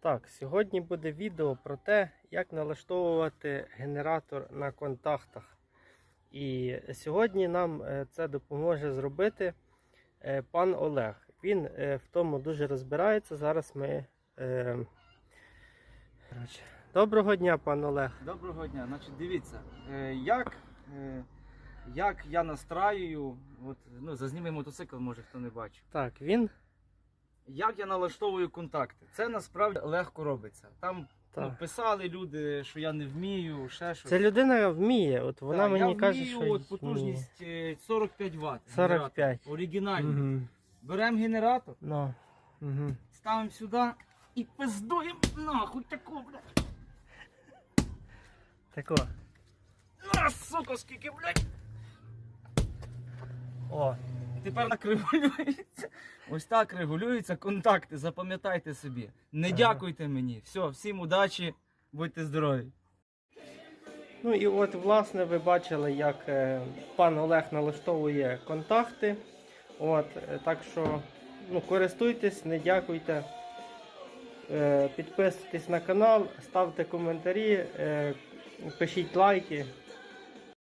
Так, сьогодні буде відео про те, як налаштовувати генератор на контактах. І сьогодні нам е, це допоможе зробити е, пан Олег. Він е, в тому дуже розбирається. Зараз ми. Доброго дня, пан Олег. Доброго дня. Значить, дивіться, як, як я настраюю, от, ну, зазнімий мотоцикл, може хто не бачив. Так, він. Як я налаштовую контакти? Це насправді легко робиться. Там ну, писали люди, що я не вмію, ще щось. Це людина вміє. От вона Так, мені я каже, вмію, що. от, потужність е, 45 Вт. 45. Оригінальний. Угу. Беремо генератор, Ну. Угу. ставимо сюди і пиздуємо нахуй таку, блядь. Тако. На, сука, скільки, блядь. О, І Тепер так регулюється. Ось так регулюються контакти, запам'ятайте собі. Не дякуйте мені. Все, всім удачі, будьте здорові. Ну і от, власне, ви бачили, як е, пан Олег налаштовує контакти. От, е, так що ну, користуйтесь, не дякуйте. Е, підписуйтесь на канал, ставте коментарі, пишіть лайки.